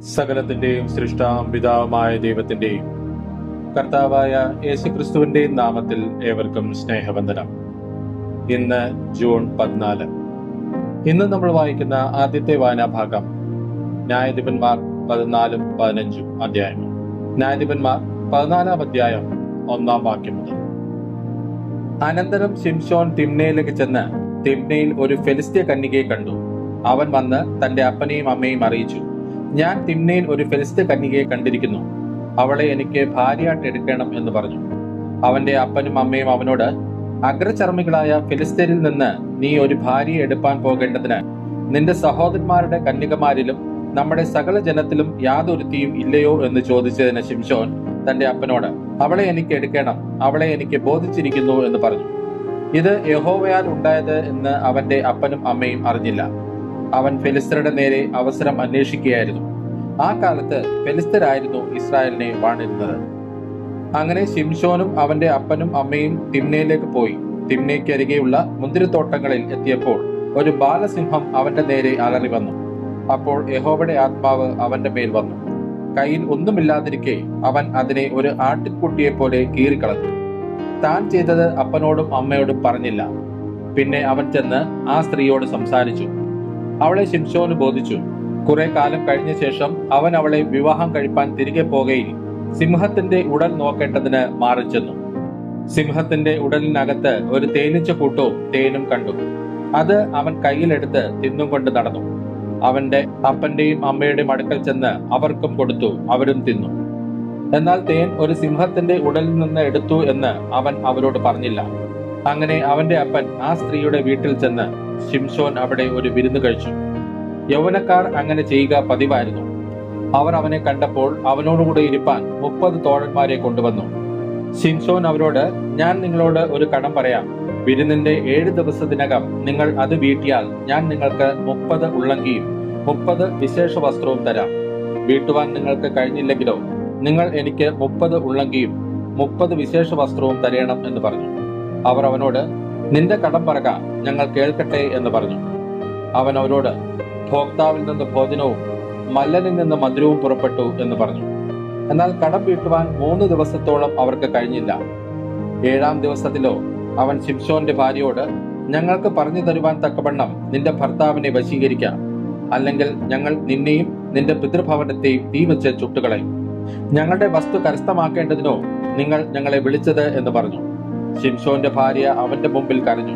സകലത്തിന്റെയും സൃഷ്ടാം പിതാവുമായ ദൈവത്തിന്റെയും കർത്താവായ യേശുക്രിസ്തുവിന്റെയും നാമത്തിൽ ഏവർക്കും സ്നേഹവന്ദനം. ഇന്ന് ജൂൺ പതിനാല്. ഇന്ന് നമ്മൾ വായിക്കുന്ന ആദ്യത്തെ വായനാഭാഗം ന്യായാധിപന്മാർ പതിനാലും പതിനഞ്ചും അധ്യായങ്ങൾ ന്യായാധിപന്മാർ പതിനാലാം അധ്യായം ഒന്നാം വാക്യം മുതൽ. അനന്തരം ശിംഷോൻ തിമ്നയിലേക്ക് ചെന്ന് തിമ്നയിൽ ഒരു ഫെലിസ്തീയ കന്യകയെ കണ്ടു. അവൻ വന്ന് തന്റെ അപ്പനെയും അമ്മയും അറിയിച്ചു. ഞാൻ തിമ്നയിൽ ഒരു ഫെലിസ്ത കന്യകയെ കണ്ടിരിക്കുന്നു. അവളെ എനിക്ക് ഭാര്യയായിട്ട് എടുക്കണം എന്ന് പറഞ്ഞു. അവന്റെ അപ്പനും അമ്മയും അവനോട് അഗ്രചർമ്മികളായ ഫിലിസ്തീനിൽ നിന്ന് നീ ഒരു ഭാര്യയെ എടുപ്പാൻ പോകേണ്ടതിന് നിന്റെ സഹോദരന്മാരുടെ കന്യകമാരിലും നമ്മുടെ സകല ജനത്തിലും യാതൊരുത്തിയും ഇല്ലയോ എന്ന് ചോദിച്ചതിന് ശിംഷോൻ തന്റെ അപ്പനോട് അവളെ എനിക്ക് എടുക്കണം അവളെ എനിക്ക് ബോധിച്ചിരിക്കുന്നു എന്ന് പറഞ്ഞു. ഇത് യഹോവയാൽ ഉണ്ടായത് എന്ന് അവന്റെ അപ്പനും അമ്മയും അറിഞ്ഞില്ല. അവൻ ഫിലിസ്തരുടെ നേരെ അവസരം അന്വേഷിക്കുകയായിരുന്നു. ആ കാലത്ത് ഫെലിസ്തരായിരുന്നു ഇസ്രായേലിനെ വാണിരുന്നത്. അങ്ങനെ ശിംഷോനും അവന്റെ അപ്പനും അമ്മയും തിമ്നയിലേക്ക് പോയി. തിമ്നയ്ക്ക് അരികെയുള്ള മുന്തിരിത്തോട്ടങ്ങളിൽ എത്തിയപ്പോൾ ഒരു ബാലസിംഹം അവന്റെ നേരെ അലറി വന്നു. അപ്പോൾ യഹോവയുടെ ആത്മാവ് അവന്റെ മേൽ വന്നു. കയ്യിൽ ഒന്നുമില്ലാതിരിക്കെ അവൻ അതിനെ ഒരു ആട്ടിൻകുട്ടിയെ പോലെ കീറിക്കളഞ്ഞു. താൻ ചെയ്തത് അപ്പനോടും അമ്മയോടും പറഞ്ഞില്ല. പിന്നെ അവൻ ചെന്ന് ആ സ്ത്രീയോട് സംസാരിച്ചു. അവളെ ശിംഷോന് ബോധിച്ചു. കുറെ കാലം കഴിഞ്ഞ ശേഷം അവൻ അവളെ വിവാഹം കഴിപ്പാൻ തിരികെ പോകയിൽ സിംഹത്തിന്റെ ഉടൽ നോക്കേണ്ടതിന് മാറിച്ചെന്നു സിംഹത്തിന്റെ ഉടലിനകത്ത് ഒരു തേനീച്ച കൂട്ടവും തേനും കണ്ടു. അത് അവൻ കയ്യിലെടുത്ത് തിന്നും കൊണ്ട് നടന്നു. അവന്റെ അപ്പന്റെയും അമ്മയുടെയും അടുക്കൽ ചെന്ന് അവർക്കും കൊടുത്തു അവരും തിന്നു. എന്നാൽ തേൻ ഒരു സിംഹത്തിന്റെ ഉടലിൽ നിന്ന് എടുത്തു എന്ന് അവൻ അവരോട് പറഞ്ഞില്ല. അങ്ങനെ അവന്റെ അപ്പൻ ആ സ്ത്രീയുടെ വീട്ടിൽ ചെന്ന് ശിംഷോൻ അവിടെ ഒരു വിരുന്ന് കഴിച്ചു. യൗവനക്കാർ അങ്ങനെ ചെയ്യുക പതിവായിരുന്നു. അവർ അവനെ കണ്ടപ്പോൾ അവനോടുകൂടെ ഇരിപ്പാൻ മുപ്പത് തോഴന്മാരെ കൊണ്ടുവന്നു. ഷിൻസോൻ അവരോട് ഞാൻ നിങ്ങളോട് ഒരു കടം പറയാം. വിരുന്നിന്റെ ഏഴ് ദിവസത്തിനകം നിങ്ങൾ അത് വീട്ടിയാൽ ഞാൻ നിങ്ങൾക്ക് മുപ്പത് ഉള്ളങ്കിയും മുപ്പത് വിശേഷ വസ്ത്രവും തരാം. വീട്ടുവാൻ നിങ്ങൾക്ക് കഴിഞ്ഞില്ലെങ്കിലോ നിങ്ങൾ എനിക്ക് മുപ്പത് ഉള്ളങ്കിയും മുപ്പത് വിശേഷ വസ്ത്രവും തരയണം എന്ന് പറഞ്ഞു. അവർ അവനോട് നിന്റെ കടം പറക ഞങ്ങൾ കേൾക്കട്ടെ എന്ന് പറഞ്ഞു. അവൻ അവരോട് ഭോക്താവിൽ നിന്ന് ഭോജനവും മല്ലനിൽ നിന്ന് മധുരവും പുറപ്പെട്ടു എന്ന് പറഞ്ഞു. എന്നാൽ കടം വീട്ടുവാൻ മൂന്ന് ദിവസത്തോളം അവർക്ക് കഴിഞ്ഞില്ല. ഏഴാം ദിവസത്തിലോ അവൻ ശിംഷോന്റെ ഭാര്യയോട് ഞങ്ങൾക്ക് പറഞ്ഞു തരുവാൻ തക്കവണ്ണം നിന്റെ ഭർത്താവിനെ വശീകരിക്കാം. അല്ലെങ്കിൽ ഞങ്ങൾ നിന്നെയും നിന്റെ പിതൃഭവനത്തെയും തീ വെച്ച് ചുട്ടുകളയും. ഞങ്ങളുടെ വസ്തു കരസ്ഥമാക്കേണ്ടതിനോ നിങ്ങൾ ഞങ്ങളെ വിളിച്ചത്? എന്ന് പറഞ്ഞു. ശിംഷോന്റെ ഭാര്യ അവന്റെ മുമ്പിൽ കരഞ്ഞു.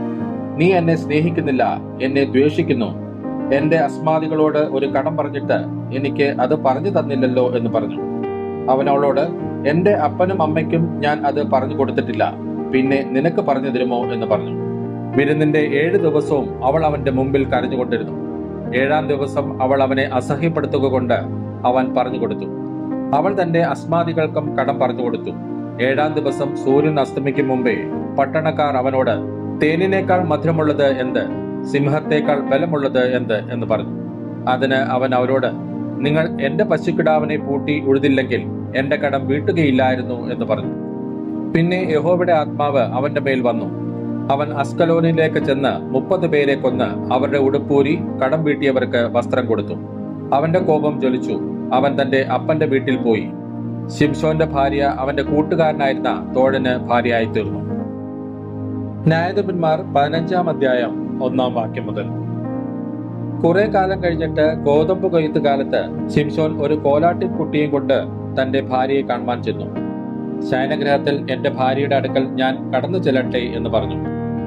നീ എന്നെ സ്നേഹിക്കുന്നില്ല എന്നെ ദ്വേഷിക്കുന്നു. എന്റെ അസ്മാദികളോട് ഒരു കടം പറഞ്ഞിട്ട് എനിക്ക് അത് പറഞ്ഞു തന്നില്ലല്ലോ എന്ന് പറഞ്ഞു. അവൻ അവളോട് എന്റെ അപ്പനും അമ്മയ്ക്കും ഞാൻ അത് പറഞ്ഞു കൊടുത്തിട്ടില്ല. പിന്നെ നിനക്ക് പറഞ്ഞു തരുമോ എന്ന് പറഞ്ഞു. വിരുന്നിന്റെ ഏഴ് ദിവസവും അവൾ അവന്റെ മുമ്പിൽ കരഞ്ഞുകൊണ്ടിരുന്നു. ഏഴാം ദിവസം അവൾ അവനെ അസഹ്യപ്പെടുത്തുക കൊണ്ട് അവൻ പറഞ്ഞു കൊടുത്തു. അവൾ തന്റെ അസ്മാദികൾക്കും കടം പറഞ്ഞു കൊടുത്തു. ഏഴാം ദിവസം സൂര്യൻ അസ്തമിക്കും മുമ്പേ പട്ടണക്കാർ അവനോട് തേനിനേക്കാൾ മധുരമുള്ളത് എന്ത്? സിംഹത്തേക്കാൾ ബലമുള്ളത് എന്ത് എന്ന് പറഞ്ഞു. അതിന് അവൻ അവരോട് നിങ്ങൾ എന്റെ പശുക്കിടാവിനെ പൂട്ടി ഉഴുതില്ലെങ്കിൽ എന്റെ കടം വീട്ടുകയില്ലായിരുന്നു എന്ന് പറഞ്ഞു. പിന്നെ യഹോവയുടെ ആത്മാവ് അവന്റെ മേൽ വന്നു. അവൻ അസ്കലോനിലേക്ക് ചെന്ന് മുപ്പത് പേരെ കൊന്ന് അവരുടെ ഉടുപ്പൂരി കടം വീട്ടിയവർക്ക് വസ്ത്രം കൊടുത്തു. അവന്റെ കോപം ജ്വലിച്ചു. അവൻ തന്റെ അപ്പന്റെ വീട്ടിൽ പോയി. ശിംഷോന്റെ ഭാര്യ അവന്റെ കൂട്ടുകാരനായിരുന്ന തോഴന് ഭാര്യയായി തീർന്നു ന്യായാധിപന്മാർ പതിനഞ്ചാം അധ്യായം ഒന്നാം വാക്യം മുതൽ. കുറെ കാലം കഴിഞ്ഞിട്ട് ഗോതമ്പ് കൊയ്ത്ത് കാലത്ത് ശിംഷോൻ ഒരു കോലാട്ടിൻ കുട്ടിയും കൊണ്ട് തന്റെ ഭാര്യയെ കാണുവാൻ ചെന്നു. ശയനഗ്രഹത്തിൽ എന്റെ ഭാര്യയുടെ അടുക്കൽ ഞാൻ കടന്നു ചെല്ലട്ടെ എന്ന് പറഞ്ഞു.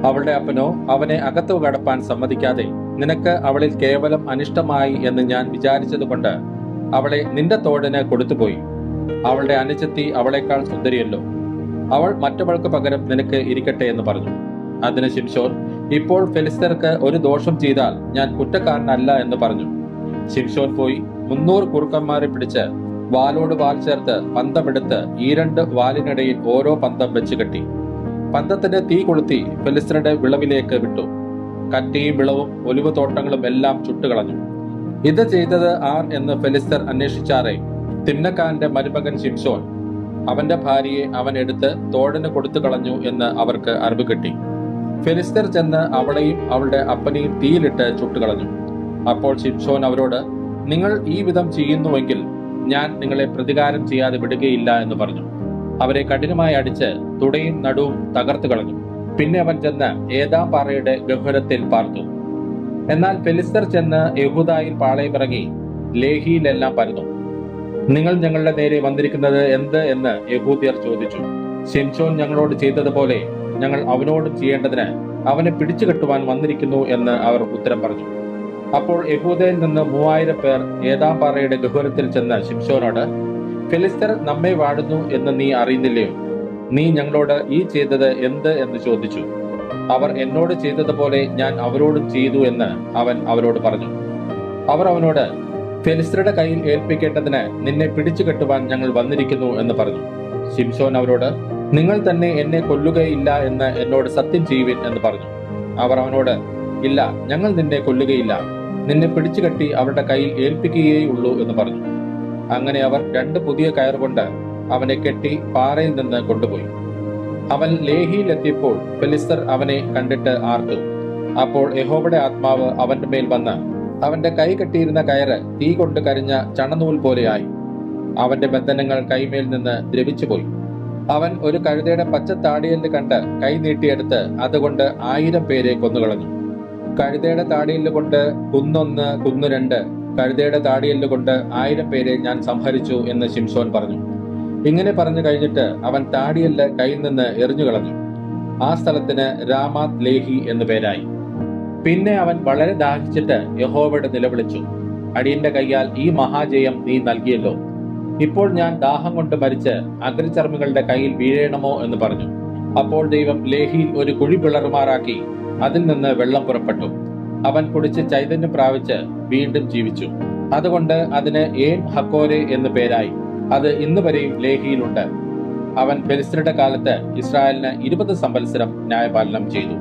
അവളുടെ അപ്പനോ അവനെ അകത്തു കടപ്പാൻ സമ്മതിക്കാതെ നിനക്ക് അവളിൽ കേവലം അനിഷ്ടമായി എന്ന് ഞാൻ വിചാരിച്ചതുകൊണ്ട് അവളെ നിന്റെ തോടിന് കൊടുത്തുപോയി. അവളുടെ അനുജത്തി അവളെക്കാൾ സുന്ദരിയല്ലോ. അവൾ മറ്റവൾക്ക് പകരം നിനക്ക് ഇരിക്കട്ടെ എന്ന് പറഞ്ഞു. അതിന് ശിംഷോൻ ഇപ്പോൾ ഫെലിസ്തർക്ക് ഒരു ദോഷം ചെയ്താൽ ഞാൻ കുറ്റക്കാരനല്ല എന്ന് പറഞ്ഞു. ശിംഷോൻ പോയി മുന്നൂറ് കുറുക്കന്മാരെ പിടിച്ച് വാലോട് വാൽ ചേർത്ത് പന്തമെടുത്ത് ഈ രണ്ട് വാലിനിടയിൽ ഓരോ പന്തം വെച്ച് കെട്ടി. പന്തത്തിന്റെ തീ കൊളുത്തി ഫെലിസ്തരുടെ വിളവിലേക്ക് വിട്ടു. കറ്റയും വിളവും ഒലിവ് തോട്ടങ്ങളും എല്ലാം ചുട്ടുകളഞ്ഞു. ഇത് ചെയ്തത് ആർ എന്ന് ഫെലിസ്തർ അന്വേഷിച്ചാറേ. തിന്നക്കാരന്റെ മരുമകൻ ശിംഷോൻ അവന്റെ ഭാര്യയെ അവൻ എടുത്ത് തോഴന് കൊടുത്തു കളഞ്ഞു എന്ന് അവർക്ക് അറിവ് കിട്ടി. ഫെലിസ്തർ ചെന്ന് അവളെയും അവളുടെ അപ്പനെയും തീയിലിട്ട് ചുട്ടുകളഞ്ഞു. അപ്പോൾ ശിംഷോൻ അവരോട് നിങ്ങൾ ഈ വിധം ചെയ്യുന്നുവെങ്കിൽ ഞാൻ നിങ്ങളെ പ്രതികാരം ചെയ്യാതെ വിടുകയില്ല എന്ന് പറഞ്ഞു. അവരെ കഠിനമായി അടിച്ച് തുടയും നടുവും തകർത്തു കളഞ്ഞു. പിന്നെ അവൻ ചെന്ന് ഏതാം പാറയുടെ ഗഹുരത്തിൽ പാർത്തു. എന്നാൽ ഫെലിസ്തർ ചെന്ന് യഹൂദായിൽ പാളയമിറങ്ങി ലേഹിയിലെല്ലാം പരന്നു. നിങ്ങൾ ഞങ്ങളുടെ നേരെ വന്നിരിക്കുന്നത് എന്ത്? എന്ന് യഹൂദിയർ ചോദിച്ചു. ഷിംഷോൻ ഞങ്ങളോട് ചെയ്തതുപോലെ ഞങ്ങൾ അവനോട് ചെയ്യേണ്ടതിന് അവനെ പിടിച്ചു കെട്ടുവാൻ വന്നിരിക്കുന്നു എന്ന് അവർ ഉത്തരം പറഞ്ഞു. അപ്പോൾ യഹൂദയിൽ നിന്ന് മൂവായിരം പേർ ഏതാം പാറയുടെ ഗഹുരത്തിൽ ചെന്ന് ശിംശോനോട് ഫിലിസ്തർ നമ്മെ വാടുന്നു എന്ന് നീ അറിയുന്നില്ലയോ? നീ ഞങ്ങളോട് ഈ ചെയ്തത് എന്ത് എന്ന് ചോദിച്ചു. അവർ എന്നോട് ചെയ്തതുപോലെ ഞാൻ അവരോടും ചെയ്തു എന്ന് അവൻ അവരോട് പറഞ്ഞു. അവർ അവനോട് ഫെലിസ്തരുടെ കയ്യിൽ ഏൽപ്പിക്കേണ്ടതിന് നിന്നെ പിടിച്ചു കെട്ടുവാൻ ഞങ്ങൾ വന്നിരിക്കുന്നു എന്ന് പറഞ്ഞു. ശിംശോൻ അവരോട് നിങ്ങൾ തന്നെ എന്നെ കൊല്ലുകയില്ല എന്ന് എന്നോട് സത്യം ചെയ്യുവിൻ എന്ന് പറഞ്ഞു. അവർ അവനോട് ഇല്ല ഞങ്ങൾ നിന്നെ കൊല്ലുകയില്ല. നിന്നെ പിടിച്ചു കെട്ടി അവരുടെ കയ്യിൽ ഏൽപ്പിക്കുകയേ ഉള്ളൂ എന്ന് പറഞ്ഞു. അങ്ങനെ അവർ രണ്ട് പുതിയ കയർ കൊണ്ട് അവനെ കെട്ടി പാറയിൽ നിന്ന് കൊണ്ടുപോയി. അവൻ ലേഹിയിലെത്തിയപ്പോൾ ഫെലിസ്തർ അവനെ കണ്ടിട്ട് ആർത്തു. അപ്പോൾ യഹോബയുടെ ആത്മാവ് അവന്റെ മേൽ വന്ന് അവന്റെ കൈ കെട്ടിയിരുന്ന കയറ് തീ കൊണ്ട് കരിഞ്ഞ ചണനൂൽ പോലെയായി അവന്റെ ബന്ധനങ്ങൾ കൈമേൽ നിന്ന് ദ്രവിച്ചുപോയി. അവൻ ഒരു കഴുതയുടെ പച്ച താടിയൽ കണ്ട് കൈ നീട്ടിയെടുത്ത് അതുകൊണ്ട് ആയിരം പേരെ കൊന്നുകളഞ്ഞു. കഴുതയുടെ താടിയൽ കൊണ്ട് കുന്നൊന്ന് കുന്നു രണ്ട് കഴുതയുടെ താടിയൽ കൊണ്ട് ആയിരം പേരെ ഞാൻ സംഹരിച്ചു എന്ന് ശിംസോൻ പറഞ്ഞു. ഇങ്ങനെ പറഞ്ഞു കഴിഞ്ഞിട്ട് അവൻ താടിയൽ കയ്യിൽ നിന്ന് എറിഞ്ഞു കളഞ്ഞു. ആ സ്ഥലത്തിന് രാമാത് ലേഹി എന്നു പേരായി. പിന്നെ അവൻ വളരെ ദാഹിച്ചിട്ട് യഹോവയുടെ നിലവിളിച്ചു അടിയന്റെ കൈയാൽ ഈ മഹാജയം നീ നൽകിയല്ലോ. ഇപ്പോൾ ഞാൻ ദാഹം കൊണ്ട് മരിച്ച് അഗ്രചർമ്മികളുടെ കയ്യിൽ വീഴണമോ എന്ന് പറഞ്ഞു. അപ്പോൾ ദൈവം ലേഹിയിൽ ഒരു കുഴി പിളറുമാറാക്കി അതിൽ നിന്ന് വെള്ളം പുറപ്പെട്ടു. അവൻ കുടിച്ച് ചൈതന്യം പ്രാപിച്ച് വീണ്ടും ജീവിച്ചു. അതുകൊണ്ട് അതിന് ഏൻ ഹക്കോരെ എന്ന് പേരായി. അത് ഇന്ന് വരെയും ലേഹിയിലുണ്ട്. അവൻ ഫെലിസ്തരുടെ കാലത്ത് ഇസ്രായേലിന് ഇരുപത് സംവത്സരം ന്യായപാലനം ചെയ്തു.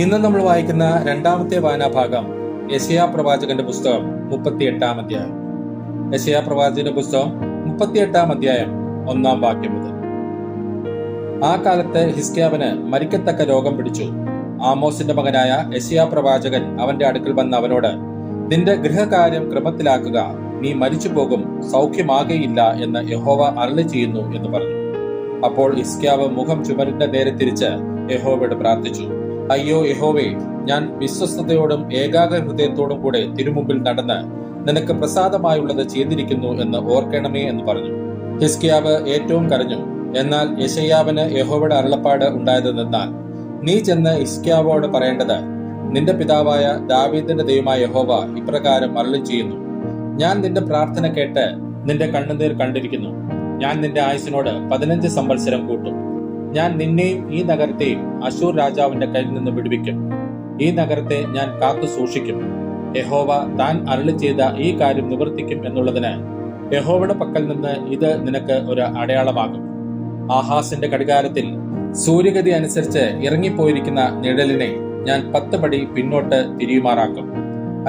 ഇന്ന് നമ്മൾ വായിക്കുന്ന രണ്ടാമത്തെ വായനാഭാഗം യശയാ പ്രവാചകന്റെ പുസ്തകം മുപ്പത്തി എട്ടാം അധ്യായം. യശയാ പ്രവാചകന്റെ പുസ്തകം മുപ്പത്തിയെട്ടാം അധ്യായം ഒന്നാം വാക്യം മുതൽ. ആ കാലത്ത് ഹിസ്കിയാവിന് മരിക്കത്തക്ക രോഗം പിടിച്ചു. ആമോസിന്റെ മകനായ യശയാ പ്രവാചകൻ അവന്റെ അടുക്കൽ വന്ന അവനോട് നിന്റെ ഗൃഹകാര്യം ക്രമത്തിലാക്കുക. നീ മരിച്ചു പോകും സൗഖ്യമാകയില്ല എന്ന് യഹോവ അരളി ചെയ്യുന്നു എന്ന് പറഞ്ഞു. അപ്പോൾ ഇസ്ക്യാവ് മുഖം ചുമരിന്റെ നേരെ തിരിച്ച് യഹോവയോട് പ്രാർത്ഥിച്ചു അയ്യോ യഹോവേ ഞാൻ വിശ്വസ്തയോടും ഏകാഗ്ര ഹൃദയത്തോടും കൂടെ തിരുമുമ്പിൽ നടന്ന് നിനക്ക് പ്രസാദമായുള്ളത് ചെയ്തിരിക്കുന്നു എന്ന് ഓർക്കണമേ എന്ന് പറഞ്ഞു. ഹിസ്കിയാവ് ഏറ്റവും കരഞ്ഞു. എന്നാൽ യശയ്യാവിന് യഹോവയുടെ അരുളപ്പാട് ഉണ്ടായത് നിന്നാൽ നീ ചെന്ന് ഹിസ്കിയാവോട് പറയേണ്ടത് നിന്റെ പിതാവായ ദാവീദിന്റെ ദൈവമായ യഹോവ ഇപ്രകാരം മരളി ചെയ്യുന്നു ഞാൻ നിന്റെ പ്രാർത്ഥന കേട്ട് നിന്റെ കണ്ണുനീർ കണ്ടിരിക്കുന്നു. ഞാൻ നിന്റെ ആയുസിനോട് പതിനഞ്ച് സംവത്സരം കൂട്ടും. ഞാൻ നിന്നെയും ഈ നഗരത്തെയും അശൂർ രാജാവിന്റെ കയ്യിൽ നിന്ന് വിടുവിക്കും. ഈ നഗരത്തെ ഞാൻ കാത്തു സൂക്ഷിക്കും യഹോവ താൻ അരളി ചെയ്ത ഈ കാര്യം നിവർത്തിക്കും എന്നുള്ളതിന് യഹോവയുടെ പക്കൽ നിന്ന് ഇത് നിനക്ക് ഒരു അടയാളമാകും. ആഹാസിന്റെ കടികാരത്തിൽ സൂര്യഗതി അനുസരിച്ച് ഇറങ്ങിപ്പോയിരിക്കുന്ന നിഴലിനെ ഞാൻ പത്ത് പടി പിന്നോട്ട് തിരിയുമാറാക്കും.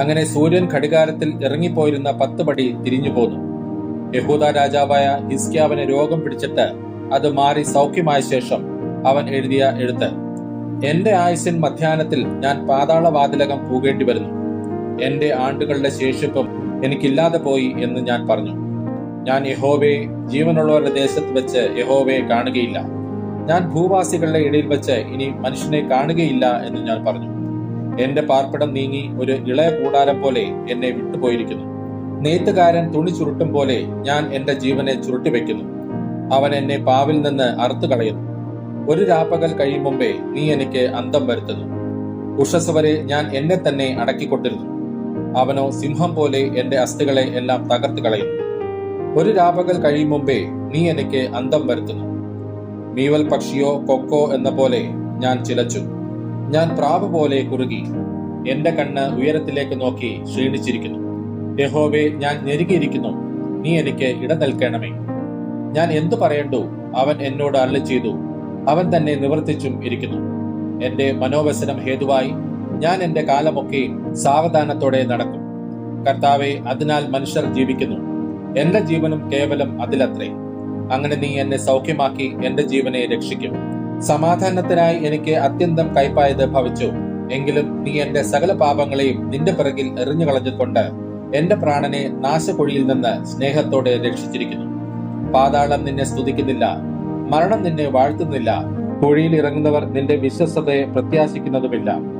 അങ്ങനെ സൂര്യൻ ഘടികാരത്തിൽ ഇറങ്ങിപ്പോയിരുന്ന പത്ത് പടി തിരിഞ്ഞു പോന്നു. യഹൂദ രാജാവായ ഹിസ്ക്യാവിന് രോഗം പിടിച്ചിട്ട് അത് മാറി സൗഖ്യമായ ശേഷം അവൻ എഴുതിയ എഴുത്ത് എന്റെ ആയുസിൻ മധ്യാനത്തിൽ ഞാൻ പാതാളവാതിലകം പൂകേണ്ടി വരുന്നു. എന്റെ ആണ്ടുകളുടെ ശേഷിപ്പം എനിക്കില്ലാതെ പോയി എന്ന് ഞാൻ പറഞ്ഞു. ഞാൻ യഹോവയെ ജീവനുള്ളവരുടെ ദേശത്ത് വെച്ച് യഹോവയെ കാണുകയില്ല. ഞാൻ ഭൂവാസികളുടെ ഇടയിൽ വെച്ച് ഇനി മനുഷ്യനെ കാണുകയില്ല എന്ന് ഞാൻ പറഞ്ഞു. എന്റെ പാർപ്പിടം നീങ്ങി ഒരു ഇളയ കൂടാരം പോലെ എന്നെ വിട്ടുപോയിരിക്കുന്നു. നെയ്ത്തുകാരൻ തുണി ചുരുട്ടും പോലെ ഞാൻ എന്റെ ജീവനെ ചുരുട്ടി വെക്കുന്നു അവൻ എന്നെ പാവിൽ നിന്ന് അറുത്തു കളയുന്നു ഒരു രാപ്പകൽ കഴിയും മുമ്പേ നീ എനിക്ക് അന്തം വരുത്തുന്നു. ഉഷസ് വരെ ഞാൻ എന്നെ തന്നെ അടക്കിക്കൊണ്ടിരുന്നു. അവനോ സിംഹം പോലെ എന്റെ അസ്ഥികളെ എല്ലാം തകർത്ത് കളയുന്നു. ഒരു രാപകൽ കഴിയും മുമ്പേ നീ എനിക്ക് അന്തം വരുത്തുന്നു. മീവൽ പക്ഷിയോ കൊക്കോ എന്ന പോലെ ഞാൻ ചിലച്ചു. ഞാൻ പ്രാവ് പോലെ കുറുകി. എന്റെ കണ്ണ് ഉയരത്തിലേക്ക് നോക്കി ക്ഷീണിച്ചിരിക്കുന്നു. യഹോവേ ഞാൻ ഞെരുകിയിരിക്കുന്നു. നീ എനിക്ക് ഇട നൽകണമേ ഞാൻ എന്തു പറയണ്ടു? അവൻ എന്നോട് അല്ല ചെയ്തു അവൻ തന്നെ നിവർത്തിച്ചും ഇരിക്കുന്നു. എന്റെ മനോവ്യസനം ഹേതുവായി ഞാൻ എന്റെ കാലമൊക്കെ സാവധാനത്തോടെ നടക്കും. കർത്താവെ അതിനാൽ മനുഷ്യർ ജീവിക്കുന്നു. എന്റെ ജീവനും കേവലം അതിലത്രേ. അങ്ങനെ നീ എന്നെ സൗഖ്യമാക്കി എന്റെ ജീവനെ രക്ഷിക്കും. സമാധാനത്തിനായി എനിക്ക് അത്യന്തം കൈപ്പായത് ഭവിച്ചു. എങ്കിലും നീ എന്റെ സകല പാപങ്ങളെയും നിന്റെ പിറകിൽ എറിഞ്ഞു കളഞ്ഞുകൊണ്ട് എന്റെ പ്രാണനെ നാശക്കുഴിയിൽ നിന്ന് സ്നേഹത്തോടെ രക്ഷിച്ചിരിക്കുന്നു. പാതാളം നിന്നെ സ്തുതിക്കുന്നില്ല. മരണം നിന്നെ വാഴ്ത്തുന്നില്ല. കുഴിയിൽ ഇറങ്ങുന്നവർ നിന്റെ വിശ്വസതയെ പ്രത്യാശിക്കുന്നതുമില്ല.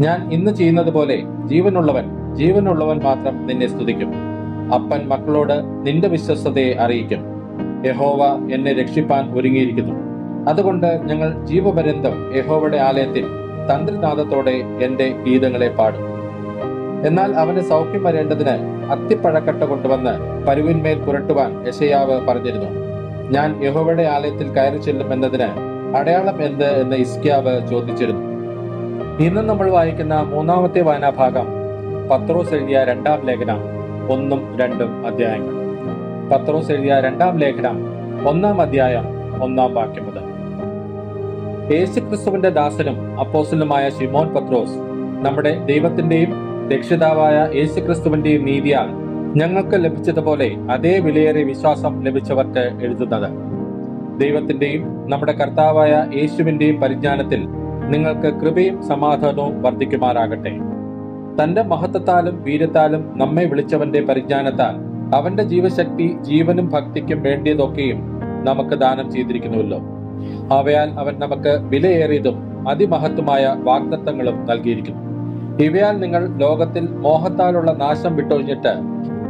ഞാൻ ഇന്ന് ചെയ്യുന്നത് പോലെ ജീവനുള്ളവൻ ജീവനുള്ളവൻ മാത്രം നിന്നെ സ്തുതിക്കും. അപ്പൻ മക്കളോട് നിന്റെ വിശ്വസ്തതയെ അറിയിക്കും. യഹോവ എന്നെ രക്ഷിപ്പാൻ ഒരുങ്ങിയിരിക്കുന്നു. അതുകൊണ്ട് ഞങ്ങൾ ജീവപര്യന്തം യഹോവയുടെ ആലയത്തിൽ തന്ത്രിനാഥത്തോടെ എന്റെ ഗീതങ്ങളെ പാടും. എന്നാൽ അവന് സൗഖ്യം വരേണ്ടതിന് അത്തിപ്പഴക്കട്ട കൊണ്ടുവന്ന് പരുവിന്മേൽ പുരട്ടുവാൻ യശയാവ് പറഞ്ഞിരുന്നു. ഞാൻ യഹോവയുടെ ആലയത്തിൽ കയറി ചെല്ലും എന്നതിന് അടയാളം എന്ത് എന്ന് ഇസ്ക്യാവ് ചോദിച്ചിരുന്നു. ഇന്ന് നമ്മൾ വായിക്കുന്ന മൂന്നാമത്തെ വായനാഭാഗം പത്രോസ് എഴുതിയ രണ്ടാം ലേഖനം ഒന്നും രണ്ടും അധ്യായങ്ങൾ. പത്രോസ് എഴുതിയ രണ്ടാം ലേഖനം ഒന്നാം അധ്യായം ഒന്നാം വാക്യം മുതൽ. യേശുക്രിസ്തുവിന്റെ ദാസനും അപ്പോസലുമായ ശിമോൻ പത്രോസ് നമ്മുടെ ദൈവത്തിന്റെയും രക്ഷിതാവായ യേശുക്രിസ്തുവിന്റെയും നീതിയാൽ ഞങ്ങൾക്ക് ലഭിച്ചതുപോലെ അതേ വിലയേറിയ വിശ്വാസം ലഭിച്ചവർക്ക് എഴുതുന്നത്. ദൈവത്തിന്റെയും നമ്മുടെ കർത്താവായ യേശുവിന്റെയും പരിജ്ഞാനത്തിൽ നിങ്ങൾക്ക് കൃപയും സമാധാനവും വർദ്ധിക്കുമാറാകട്ടെ. തന്റെ മഹത്വത്താലും വീര്യത്താലും നമ്മെ വിളിച്ചവന്റെ പരിജ്ഞാനത്താൽ അവന്റെ ജീവശക്തി ജീവനും ഭക്തിക്കും വേണ്ടിയതൊക്കെയും നമുക്ക് ദാനം ചെയ്തിരിക്കുന്നുവല്ലോ. അവയാൽ അവൻ നമുക്ക് വിലയേറിയതും അതിമഹത്വമായ വാഗ്ദത്തങ്ങളും നൽകിയിരിക്കുന്നു. ഇവയാൽ നിങ്ങൾ ലോകത്തിൽ മോഹത്താലുള്ള നാശം വിട്ടൊഴിഞ്ഞിട്ട്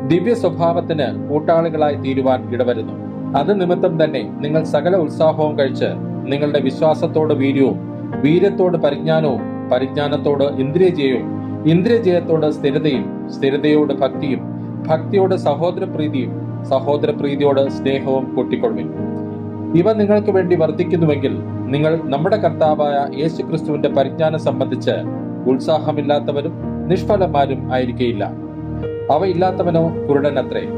ദിവ്യ സ്വഭാവത്തിന് കൂട്ടാളികളായി തീരുവാൻ ഇടവരുന്നു. അത് നിമിത്തം തന്നെ നിങ്ങൾ സകല ഉത്സാഹവും കഴിച്ച് നിങ്ങളുടെ വിശ്വാസത്തോട് വീര്യവും വീര്യത്തോട് പരിജ്ഞാനവും പരിജ്ഞാനത്തോട് ഇന്ദ്രിയജയവും ഇന്ദ്രിയജയത്തോട് സ്ഥിരതയും സ്ഥിരതയോട് ഭക്തിയും ഭക്തിയോട് സഹോദരപ്രീതിയും സഹോദരപ്രീതിയോട് സ്നേഹവും കൂട്ടിക്കൊള്ളുവിൻ. ഇവ നിങ്ങൾക്ക് വേണ്ടി വർദ്ധിക്കുന്നുവെങ്കിൽ നിങ്ങൾ നമ്മുടെ കർത്താവായ യേശു ക്രിസ്തുവിന്റെ പരിജ്ഞാനം സംബന്ധിച്ച് ഉത്സാഹമില്ലാത്തവരും നിഷ്ഫലന്മാരും ആയിരിക്കയില്ല. അവ ഇല്ലാത്തവനോ കുരുടനത്രേ.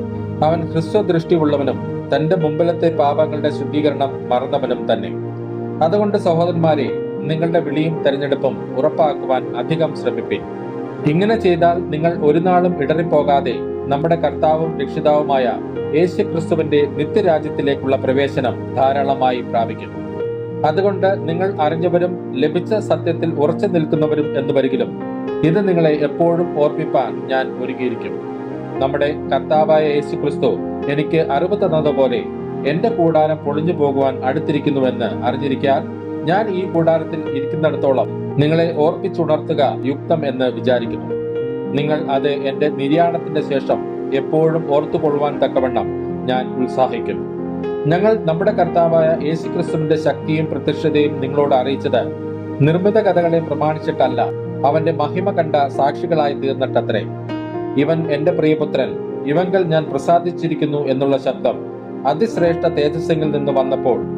അവൻ ഹ്രസ്വദൃഷ്ടിയുള്ളവനും തന്റെ മുമ്പിലത്തെ പാപങ്ങളുടെ ശുദ്ധീകരണം മറന്നവനും തന്നെ. അതുകൊണ്ട് സഹോദരന്മാരെ നിങ്ങളുടെ വിളിയും തെരഞ്ഞെടുപ്പും ഉറപ്പാക്കുവാൻ അധികം ശ്രമിപ്പിൻ ഇങ്ങനെ ചെയ്താൽ നിങ്ങൾ ഒരു നാളും ഇടറിപ്പോകാതെ നമ്മുടെ കർത്താവും രക്ഷിതാവുമായ യേശു ക്രിസ്തുവിന്റെ നിത്യരാജ്യത്തിലേക്കുള്ള പ്രവേശനം ധാരാളമായി പ്രാപിക്കും. അതുകൊണ്ട് നിങ്ങൾ അറിഞ്ഞവരും ലഭിച്ച സത്യത്തിൽ ഉറച്ചു നിൽക്കുന്നവരും എന്ന് വരികിലും ഇത് നിങ്ങളെ എപ്പോഴും ഓർപ്പിപ്പാൻ ഞാൻ ഒരുക്കിയിരിക്കും നമ്മുടെ കർത്താവായ യേശു ക്രിസ്തു എനിക്ക് അറിവ് തന്നതുപോലെ എന്റെ കൂടാരം പൊളിഞ്ഞു പോകുവാൻ അടുത്തിരിക്കുന്നുവെന്ന് അറിഞ്ഞിരിക്കാൻ ഞാൻ ഈ കൂടാരത്തിൽ ഇരിക്കുന്നിടത്തോളം നിങ്ങളെ ഓർപ്പിച്ചുണർത്തുക യുക്തം എന്ന് വിചാരിക്കുന്നു. നിങ്ങൾ അത് എന്റെ നിര്യാണത്തിന്റെ ശേഷം എപ്പോഴും ഓർത്തുകൊള്ളുവാൻ തക്കവണ്ണം ഞാൻ ഉത്സാഹിക്കുന്നു. ഞങ്ങൾ നമ്മുടെ കർത്താവായ യേശുക്രിസ്തുവിന്റെ ശക്തിയും പ്രത്യക്ഷതയും നിങ്ങളോട് അറിയിച്ചത് നിർമ്മിത കഥകളെ പ്രമാണിച്ചിട്ടല്ല അവന്റെ മഹിമ കണ്ട സാക്ഷികളായി തീർന്നിട്ടത്രേ. ഇവൻ എന്റെ പ്രിയപുത്രൻ ഇവങ്കൽ ഞാൻ പ്രസാദിച്ചിരിക്കുന്നു എന്നുള്ള ശബ്ദം അതിശ്രേഷ്ഠ തേജസ്സിൽ നിന്ന് വന്നപ്പോൾ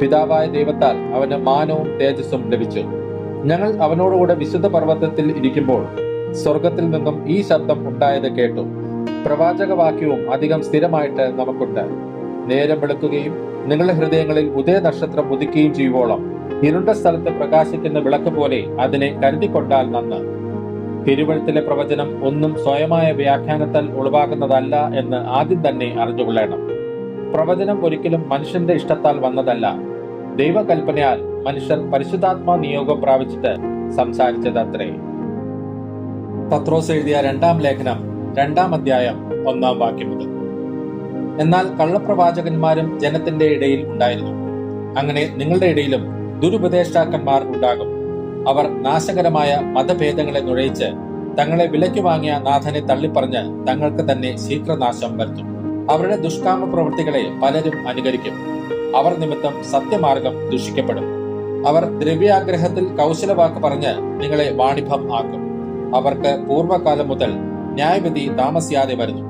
പിതാവായ ദൈവത്താൽ അവന് മാനവും തേജസ്സും ലഭിച്ചു. ഞങ്ങൾ അവനോടുകൂടെ വിശുദ്ധ പർവതത്തിൽ ഇരിക്കുമ്പോൾ സ്വർഗത്തിൽ നിന്നും ഈ ശബ്ദം ഉണ്ടായത് കേട്ടു. പ്രവാചകവാക്യവും അധികം സ്ഥിരമായിട്ട് നമുക്കുണ്ട്. നേരം വെളുക്കുകയും നിങ്ങളുടെ ഹൃദയങ്ങളിൽ ഉദയ നക്ഷത്രം ഉദിക്കുകയും ചെയ്യുവോളം ഇരുണ്ട സ്ഥലത്ത് പ്രകാശിക്കുന്ന വിളക്ക് പോലെ അതിനെ കരുതിക്കൊണ്ടാൽ നന്ന്. തിരുവഴുത്തിലെ പ്രവചനം ഒന്നും സ്വയമായ വ്യാഖ്യാനത്താൽ ഉളവാകുന്നതല്ല എന്ന് ആദ്യം തന്നെ അറിഞ്ഞുകൊള്ളണം. പ്രവചനം ഒരിക്കലും മനുഷ്യന്റെ ഇഷ്ടത്താൽ വന്നതല്ല. ദൈവകൽപ്പനയാൽ മനുഷ്യർ പരിശുദ്ധാത്മാ നിയോഗം പ്രാപിച്ചിട്ട് സംസാരിച്ചത് അത്രേ. പത്രോസ് എഴുതിയ രണ്ടാം ലേഖനം രണ്ടാം അധ്യായം ഒന്നാം വാക്യം മുതൽ. എന്നാൽ കള്ളപ്രവാചകന്മാരും ജനത്തിന്റെ ഇടയിൽ ഉണ്ടായിരുന്നു. അങ്ങനെ നിങ്ങളുടെ ഇടയിലും ദുരുപദേഷ്ടാക്കന്മാർ ഉണ്ടാകും. അവർ നാശകരമായ മതഭേദങ്ങളെ നുഴയിച്ച് തങ്ങളെ വിലയ്ക്ക് വാങ്ങിയ നാഥനെ തള്ളിപ്പറഞ്ഞ് തങ്ങൾക്ക് തന്നെ ശീഘ്രനാശം വരുത്തും. അവരുടെ ദുഷ്കാമ പ്രവൃത്തികളെ പലരും അനുകരിക്കും. അവർ നിമിത്തം സത്യമാർഗം ദുഷിക്കപ്പെടും. അവർ ദ്രവ്യാഗ്രഹത്തിൽ കൗശലവാക്ക് പറഞ്ഞ് നിങ്ങളെ വാണിഭം ആക്കും. അവർക്ക് പൂർവകാലം മുതൽ ന്യായവിധി താമസിയാതെ വരുന്നു.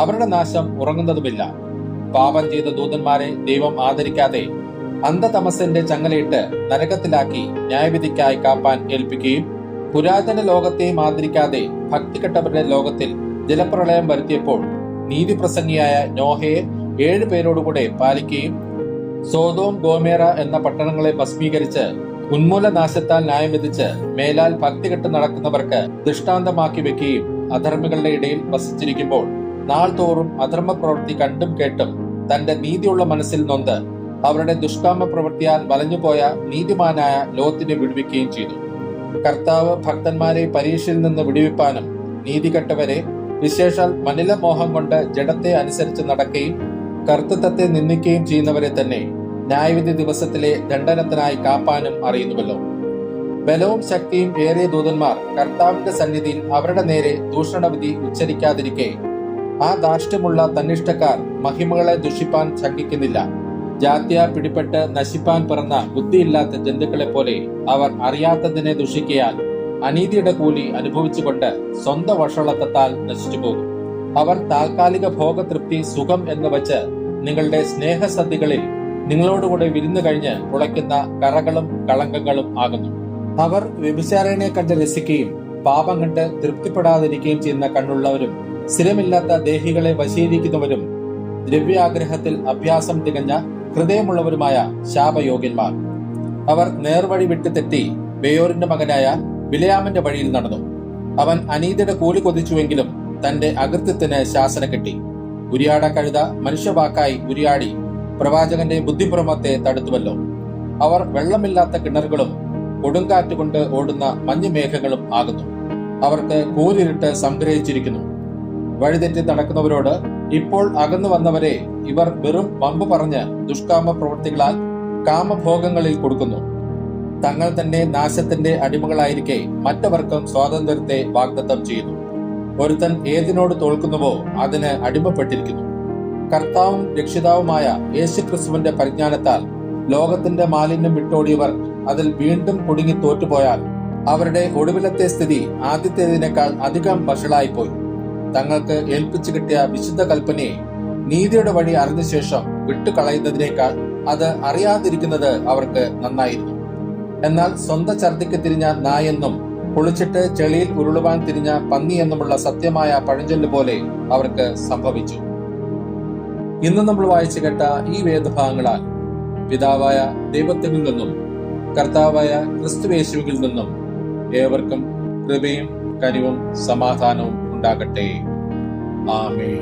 അവരുടെ നാശം ഉറങ്ങുന്നതുമില്ല. പാപം ചെയ്ത ദൂതന്മാരെ ദൈവം ആദരിക്കാതെ അന്ധതമസിന്റെ ചങ്ങലയിട്ട് നരകത്തിലാക്കി ന്യായവിധിക്കായി കാപ്പാൻ ഏൽപ്പിക്കുകയും പുരാതന ലോകത്തെയും ആദരിക്കാതെ ഭക്തികെട്ടവരുടെ ലോകത്തിൽ ജലപ്രളയം വരുത്തിയപ്പോൾ നീതിപ്രസംഗിയായ നോഹയെ ഏഴ് പേരോടുകൂടെ പാലിക്കുകയും സോതോം ഗോമേറ എന്ന പട്ടണങ്ങളെ ഭസ്മീകരിച്ച് ഉന്മൂലനാശത്താൽ വിധിച്ച് മേലാൽ ഭക്തി കെട്ട് നടക്കുന്നവർക്ക് ദൃഷ്ടാന്തമാക്കി വെക്കുകയും അധർമ്മികളുടെ ഇടയിൽ വസിച്ചിരിക്കുമ്പോൾ നാൾ തോറും അധർമ്മ പ്രവൃത്തി കണ്ടും കേട്ടും തന്റെ നീതിയുള്ള മനസ്സിൽ നൊന്ത് അവരുടെ ദുഷ്കാമ പ്രവൃത്തിയാൽ വലഞ്ഞുപോയ നീതിമാനായ ലോത്തിനെ വിടുവിക്കുകയും ചെയ്തു. കർത്താവ് ഭക്തന്മാരെ പരീക്ഷയിൽ നിന്ന് വിടുവിപ്പാനും നീതികെട്ടവരെ വിശേഷാൽ മനില മോഹം കൊണ്ട് ജഡത്തെ അനുസരിച്ച് നടക്കുകയും കർത്തൃത്വത്തെ നിന്ദിക്കുകയും ചെയ്യുന്നവരെ തന്നെ ന്യായവിധി ദിവസത്തിലെ ദണ്ഡനത്തിനായി കാപ്പാനും അറിയുന്നുവല്ലോ. ബലവും ശക്തിയും ഏറിയ ദൂതന്മാർ കർത്താവിന്റെ സന്നിധിയിൽ അവരുടെ നേരെ ദൂഷണവിധി ഉച്ചരിക്കാതിരിക്കെ. ആ ധാർഷ്ട്യമുള്ള തന്നിഷ്ടക്കാർ മഹിമകളെ ദുഷിപ്പാൻ ശങ്കിക്കുന്നില്ല. ജാത്യ പിടിപെട്ട് നശിപ്പാൻ പിറന്ന ബുദ്ധിയില്ലാത്ത ജന്തുക്കളെ പോലെ അവർ അറിയാത്തതിനെ ദുഷിക്കയാൽ അനീതിയുടെ കൂലി അനുഭവിച്ചുകൊണ്ട് സ്വന്തം വഷളക്കത്താൽ നശിച്ചു പോകും. അവർ താൽക്കാലിക ഭോഗതൃപ്തി സുഖം എന്ന് വച്ച് നിങ്ങളുടെ സ്നേഹസദ്യകളിൽ നിങ്ങളോടുകൂടെ വിരുന്നു കഴിഞ്ഞ് ഉളയ്ക്കുന്ന കറകളും കളങ്കങ്ങളും ആകുന്നു. അവർ വ്യഭിചാരണയെ കണ്ട് രസിക്കുകയും പാപം കണ്ട് തൃപ്തിപ്പെടാതിരിക്കുകയും ചെയ്യുന്ന കണ്ണുള്ളവരും സ്ഥിരമില്ലാത്ത ദേഹികളെ വശീകരിക്കുന്നവരും ദ്രവ്യാഗ്രഹത്തിൽ അഭ്യാസം തികഞ്ഞ ഹൃദയമുള്ളവരുമായ ശാപയോഗ്യന്മാർ. അവർ നേർവഴി വിട്ട് തെറ്റി ബേയോറിന്റെ മകനായ ബിലയാമിന്റെ വഴിയിൽ നടന്നു. അവൻ അനീതിയുടെ കൂലി കൊതിച്ചുവെങ്കിലും തന്റെ അകൃത്യത്തിന് ശാസന കിട്ടി. ഉരിയാട കഴുത മനുഷ്യവാക്കായി ഉരിയാടി പ്രവാചകന്റെ ബുദ്ധിപ്രമത്തെ തടുത്തുവല്ലോ. അവർ വെള്ളമില്ലാത്ത കിണറുകളും കൊടുങ്കാറ്റ് കൊണ്ട് ഓടുന്ന മഞ്ഞുമേഘങ്ങളും ആകുന്നു. അവർക്ക് കൂരിരുട്ട് സംഗ്രഹിച്ചിരിക്കുന്നു. വഴിതെറ്റി നടക്കുന്നവരോട് ഇപ്പോൾ അകന്നു വന്നവരെ ഇവർ വെറും വമ്പ് പറഞ്ഞ് ദുഷ്കാമ പ്രവൃത്തികളാൽ കാമഭോഗങ്ങളിൽ കൊടുക്കുന്നു. തങ്ങൾ തന്നെ നാശത്തിന്റെ അടിമകളായിരിക്കെ മറ്റവർക്കും സ്വാതന്ത്ര്യത്തെ വാഗ്ദത്തം ചെയ്യുന്നു ഒരുത്തൻ ഏതിനോട് തോൽക്കുന്നുവോ അതിന് അടിമപ്പെട്ടിരിക്കുന്നു. കർത്താവും രക്ഷിതാവുമായ യേശുക്രിസ്തുവിന്റെ പരിജ്ഞാനത്താൽ ലോകത്തിന്റെ മാലിന്യം വിട്ടോടിയവർ അതിൽ വീണ്ടും കുടുങ്ങി തോറ്റുപോയാൽ അവരുടെ ഒടുവിലത്തെ സ്ഥിതി ആദ്യത്തേതിനേക്കാൾ അധികം വഷളായിപ്പോയി. തങ്ങൾക്ക് ഏൽപ്പിച്ചു കിട്ടിയ വിശുദ്ധ കൽപ്പനയെ നീതിയുടെ വഴി അറിഞ്ഞ ശേഷം വിട്ടുകളയുന്നതിനേക്കാൾ അത് അറിയാതിരിക്കുന്നത് അവർക്ക് നന്നായിരുന്നു. എന്നാൽ സ്വന്തം ഛർദിക്ക് തിരിഞ്ഞ നായെന്നും കുളിച്ചിട്ട് ചെളിയിൽ ഉരുളുവാൻ തിരിഞ്ഞ പന്നി എന്നുമുള്ള സത്യമായ പഴഞ്ചൊല്ല് പോലെ അവർക്ക് സംഭവിച്ചു. ഇന്ന് നമ്മൾ വായിച്ചു കേട്ട ഈ വേദഭാഗങ്ങളാൽ പിതാവായ ദൈവത്തിൽ നിന്നും കർത്താവായ ക്രിസ്തുവേശുവിൽ നിന്നും ഏവർക്കും കൃപയും കനിവും സമാധാനവും ഉണ്ടാകട്ടെ. ആമേ